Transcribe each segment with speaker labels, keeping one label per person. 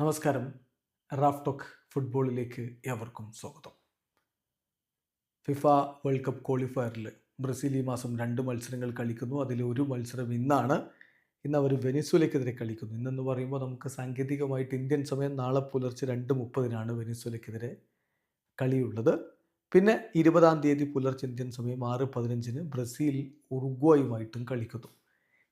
Speaker 1: നമസ്കാരം. Raf talk ഫുട്ബോളിലേക്ക് ഏവർക്കും സ്വാഗതം. ഫിഫ വേൾഡ് കപ്പ് ക്വാളിഫയറിൽ ബ്രസീൽ ഈ മാസം രണ്ട് മത്സരങ്ങൾ കളിക്കുന്നു. അതിൽ ഒരു മത്സരം ഇന്നാണ്. ഇന്ന് അവർ വെനിസ്വലയ്ക്കെതിരെ കളിക്കുന്നു. ഇന്നെന്ന് പറയുമ്പോൾ നമുക്ക് സാങ്കേതികമായിട്ട് ഇന്ത്യൻ സമയം നാളെ പുലർച്ചെ രണ്ട് മുപ്പതിനാണ് വെനിസ്വലയ്ക്കെതിരെ കളിയുള്ളത്. പിന്നെ ഇരുപതാം തീയതി പുലർച്ചെ ഇന്ത്യൻ സമയം ആറ് പതിനഞ്ചിന് ബ്രസീൽ ഉറുഗ്വായുമായിട്ടും കളിക്കുന്നു.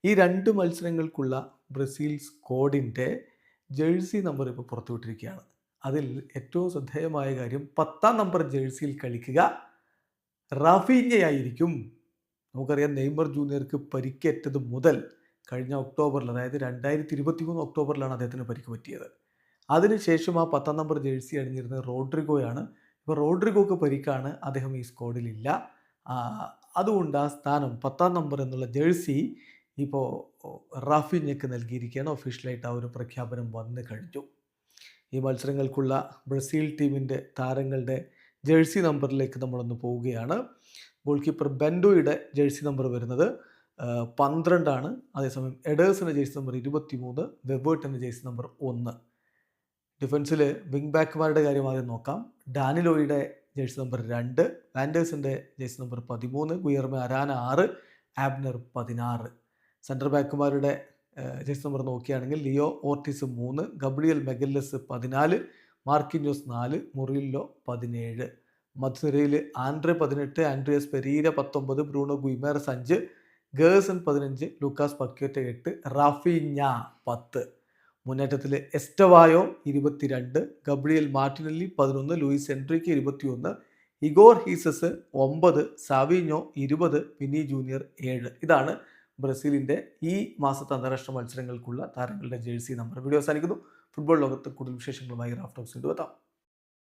Speaker 1: ഈ രണ്ട് മത്സരങ്ങൾക്കുള്ള ബ്രസീൽ സ്ക്വാഡിന്റെ ജേഴ്സി നമ്പർ ഇപ്പോൾ പുറത്തുവിട്ടിരിക്കുകയാണ്. അതിൽ ഏറ്റവും ശ്രദ്ധേയമായ കാര്യം പത്താം നമ്പർ ജേഴ്സിയിൽ കളിക്കുക റാഫീഞ്ഞയായിരിക്കും. നമുക്കറിയാം നെയ്മർ ജൂനിയർക്ക് പരിക്കേറ്റത് മുതൽ കഴിഞ്ഞ ഒക്ടോബറിൽ അതായത് രണ്ടായിരത്തി ഇരുപത്തി മൂന്ന് ഒക്ടോബറിലാണ് അദ്ദേഹത്തിന് പരിക്ക് പറ്റിയത്. അതിനുശേഷം ആ പത്താം നമ്പർ ജേഴ്സി അണിഞ്ഞിരുന്നത് റോഡ്രിഗോയാണ്. ഇപ്പോൾ റോഡ്രിഗോക്ക് പരിക്കാണ് അദ്ദേഹം ഈ സ്ക്വാഡിലില്ല അതുകൊണ്ട് ആ സ്ഥാനം പത്താം നമ്പർ എന്നുള്ള ജേഴ്സി ഇപ്പോൾ റാഫിഞ്ഞക്ക് നൽകിയിരിക്കുകയാണ് ഒഫീഷ്യലായിട്ട് ആ ഒരു പ്രഖ്യാപനം വന്നു കഴിഞ്ഞു. ഈ മത്സരങ്ങൾക്കുള്ള ബ്രസീൽ ടീമിന്റെ താരങ്ങളുടെ ജേഴ്സി നമ്പറിലേക്ക് നമ്മളൊന്ന് പോവുകയാണ്. ഗോൾ കീപ്പർ ബെൻഡോയുടെ ജേഴ്സി നമ്പർ വരുന്നത് പന്ത്രണ്ടാണ്. അതേസമയം എഡേഴ്സിന്റെ ജേഴ്സി നമ്പർ ഇരുപത്തി മൂന്ന് വെബേർട്ടിന്റെ ജേഴ്സി നമ്പർ ഒന്ന്. ഡിഫൻസിൽ വിങ് ബാക്ക്മാരുടെ കാര്യം ആദ്യം നോക്കാം. ഡാനിലോയുടെ ജേഴ്സി നമ്പർ രണ്ട് വാൻഡേഴ്സിന്റെ ജേഴ്സി നമ്പർ പതിമൂന്ന് ഗുയർമ അരാന ആറ് ആബ്നർ പതിനാറ്. സെന്റർ ബാക്കുമാരുടെ ജേഴ്സി നമ്പർ നോക്കുകയാണെങ്കിൽ ലിയോ ഓർട്ടിസ് മൂന്ന് ഗബ്രിയൽ മെഗല്ലസ് പതിനാല് മാർക്കിന്യോസ് നാല് മുറിയില്ലോ പതിനേഴ്. മധുരയിൽ ആൻഡ്രെ പതിനെട്ട് ആൻഡ്രിയസ് പെരീര പത്തൊമ്പത് ബ്രൂണോ ഗുയ്മേറസ് അഞ്ച് ഗേഴ്സൺ പതിനഞ്ച് ലൂക്കാസ് പക്യോറ്റ എട്ട് റാഫിഞ്ഞ പത്ത്. മുന്നേറ്റത്തിൽ എസ്റ്റവായോ ഇരുപത്തിരണ്ട് ഗബ്രിയൽ മാർട്ടിനല്ലി പതിനൊന്ന് ലൂയിസ് എൻട്രിക്ക് ഇരുപത്തിയൊന്ന് ഇഗോർ ഹീസസ് ഒമ്പത് സാവിഞ്ഞോ ഇരുപത് വിനി ജൂനിയർ ഏഴ്. ഇതാണ് ബ്രസീലിന്റെ ഈ മാസത്തെ അന്താരാഷ്ട്ര മത്സരങ്ങൾക്കുള്ള താരങ്ങളുടെ ജേഴ്സി നമ്പർ. വീഡിയോ അവസാനിക്കുന്നു. ഫുട്ബോൾ ലോകത്ത് കൂടുതൽ വിശേഷങ്ങളുമായി റാഫ്റ്റോക്സ് എത്താം.